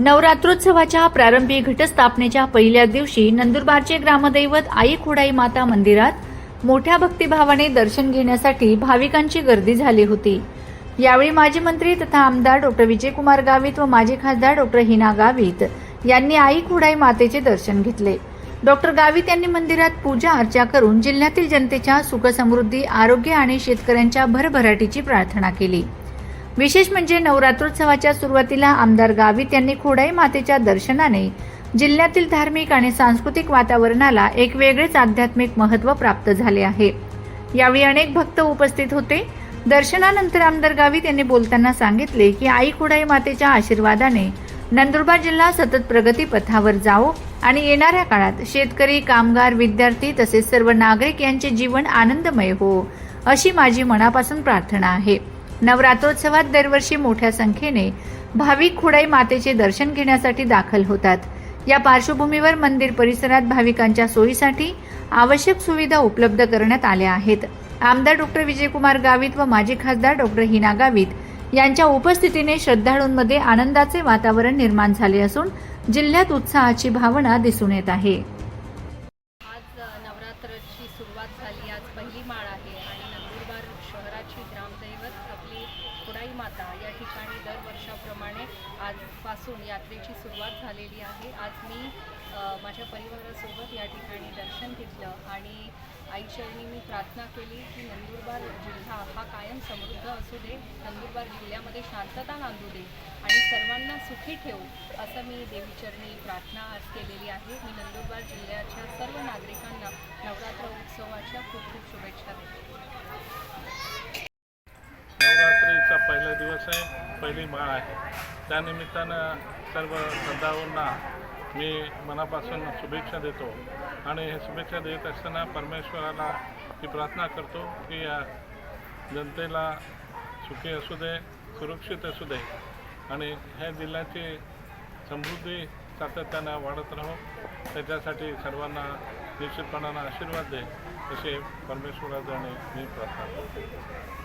नवरात्रोत्सवाच्या प्रारंभी घटस्थापनेच्या पहिल्या दिवशी नंदुरबारचे ग्रामदैवत आई खुडाई माता मंदिरात मोठ्या भक्तिभावाने दर्शन घेण्यासाठी भाविकांची गर्दी झाली होती. यावेळी माजी मंत्री तथा आमदार डॉक्टर विजयकुमार गावित व माजी खासदार डॉक्टर हिना गावित यांनी आई खुडाई मातेचे दर्शन घेतले. डॉक्टर गावित यांनी मंदिरात पूजा अर्चा करून जिल्ह्यातील जनतेच्या सुखसमृद्धी आरोग्य आणि शेतकऱ्यांच्या भरभराटीची प्रार्थना केली. विशेष म्हणजे नवरात्रोत्सवाच्या सुरुवातीला आमदार गावित यांनी खोडाई मातेच्या दर्शनाने जिल्ह्यातील धार्मिक आणि सांस्कृतिक वातावरणाला एक वेगळेच आध्यात्मिक महत्त्व प्राप्त झाले आहे. यावेळी अनेक भक्त उपस्थित होते. दर्शनानंतर आमदार गावित यांनी बोलताना सांगितले की आई खोडाई मातेच्या आशीर्वादाने नंदुरबार जिल्हा सतत प्रगतीपथावर जावो आणि येणाऱ्या काळात शेतकरी कामगार विद्यार्थी तसेच सर्व नागरिक यांचे जीवन आनंदमय हो अशी माझी मनापासून प्रार्थना आहे. नवरात्रोत्सवात दरवर्षी मोठ्या संख्येने भाविक खुडाई मातेचे दर्शन घेण्यासाठी दाखल होतात. या पार्श्वभूमीवर मंदिर परिसरात भाविकांच्या सोयीसाठी आवश्यक सुविधा उपलब्ध करण्यात आल्या आहेत. आमदार डॉक्टर विजयकुमार गावित व माजी खासदार डॉक्टर हिना गावित यांच्या उपस्थितीने श्रद्धाळूंमध्ये आनंदाचे वातावरण निर्माण झाले असून जिल्ह्यात उत्साहाची भावना दिसून येत आहे आज अ, नवरात्राची सुरुवात झाली आज पहिली माळ आहे आणि नंदुरबार शहराची ग्रामदैवत आपली खुडाई माता या ठिकाणी दरवर्षाप्रमाणे आजपासून यात्रेची सुरुवात झालेली आहे. आज मी माझ्या परिवारासोबत या ठिकाणी दर्शन घेतलं आणि आईचरणी मी प्रार्थना केली की नंदुरबार जिल्हा हा कायम समृद्ध असू दे नंदुरबार जिल्ह्यामध्ये शांतता नांदू दे आणि सर्वांना सुखी ठेवू असं मी देवीचरणी प्रार्थना आज केलेली आहे. मी नंदुरबार जिल्ह्याच्या सर्व नागरिकांना नवरात्र उत्सवाच्या खूप खूप शुभेच्छा देते. पहिला दिवस आहे पहिली माळ आहे. त्यानिमित्तानं सर्व श्रद्धाळूंना मी मनापासून शुभेच्छा देतो आणि हे शुभेच्छा देत असताना परमेश्वराला ही प्रार्थना करतो की या जनतेला सुखी असू दे सुरक्षित असू दे आणि ह्या जिल्ह्याची समृद्धी सातत्यानं वाढत राहो. त्याच्यासाठी सर्वांना निश्चितपणानं आशीर्वाद दे असे परमेश्वराजाने मी प्रार्थना करतो.